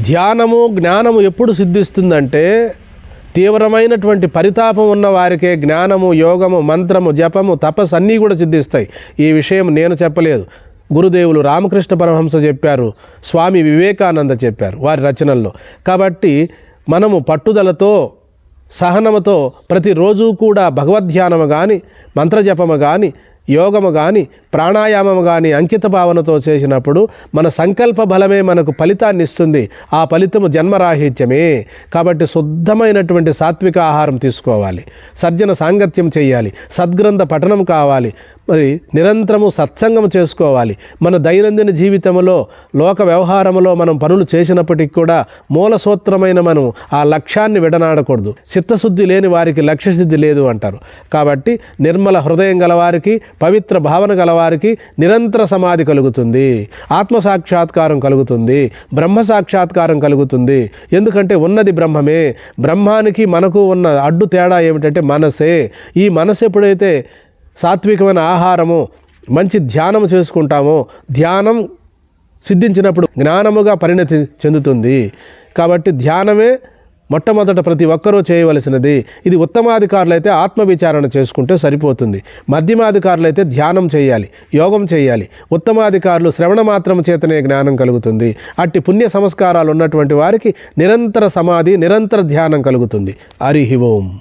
ధ్యానము జ్ఞానము ఎప్పుడు సిద్ధిస్తుందంటే తీవ్రమైనటువంటి పరితాపం ఉన్న వారికే జ్ఞానము యోగము మంత్రము జపము తపస్సు అన్నీ కూడా సిద్ధిస్తాయి. ఈ విషయం నేను చెప్పలేదు. గురుదేవులు రామకృష్ణ పరమహంస చెప్పారు. స్వామి వివేకానంద చెప్పారు వారి రచనల్లో. కాబట్టి మనము పట్టుదలతో సహనముతో ప్రతిరోజు కూడా భగవద్ధ్యానము కానీ మంత్రజపము కానీ యోగము కానీ ప్రాణాయామము కానీ అంకిత భావనతో చేసినప్పుడు మన సంకల్ప బలమే మనకు ఫలితాన్ని ఇస్తుంది ఆ ఫలితము జన్మరాహిత్యమే. కాబట్టి శుద్ధమైనటువంటి సాత్విక ఆహారం తీసుకోవాలి. సజ్జన సాంగత్యం చేయాలి. సద్గ్రంథ పఠనం కావాలి. మరి నిరంతరము సత్సంగం చేసుకోవాలి. మన దైనందిన జీవితంలో లోక వ్యవహారంలో మనం పనులు చేసినప్పటికీ కూడా మూల సూత్రమైన మనం ఆ లక్ష్యాన్ని విడనాడకూడదు. చిత్తశుద్ధి లేని వారికి లక్ష్యశుద్ధి లేదు అంటారు. కాబట్టి నిర్మల హృదయం గలవారికి పవిత్ర భావన గలవారికి నిరంతర సమాధి కలుగుతుంది. ఆత్మ సాక్షాత్కారం కలుగుతుంది. బ్రహ్మ సాక్షాత్కారం కలుగుతుంది. ఎందుకంటే ఉన్నది బ్రహ్మమే. బ్రహ్మానికి మనకు ఉన్న అడ్డు తేడా ఏమిటంటే మనసే. ఈ మనసు ఎప్పుడైతే సాత్వికమైన ఆహారము మంచి ధ్యానం చేసుకుంటామో. ధ్యానం సిద్ధించినప్పుడు జ్ఞానముగా పరిణతి చెందుతుంది. కాబట్టి ధ్యానమే మొట్టమొదట ప్రతి ఒక్కరూ చేయవలసినది. ఇది ఉత్తమాధికారులు అయితే ఆత్మవిచారణ చేసుకుంటే సరిపోతుంది. మధ్యమాధికారులు అయితే ధ్యానం చేయాలి యోగం చేయాలి. ఉత్తమాధికారులు శ్రవణ మాత్రం చేతనే జ్ఞానం కలుగుతుంది. అట్టి పుణ్య సంస్కారాలు ఉన్నటువంటి వారికి నిరంతర సమాధి నిరంతర ధ్యానం కలుగుతుంది. హరి ఓం.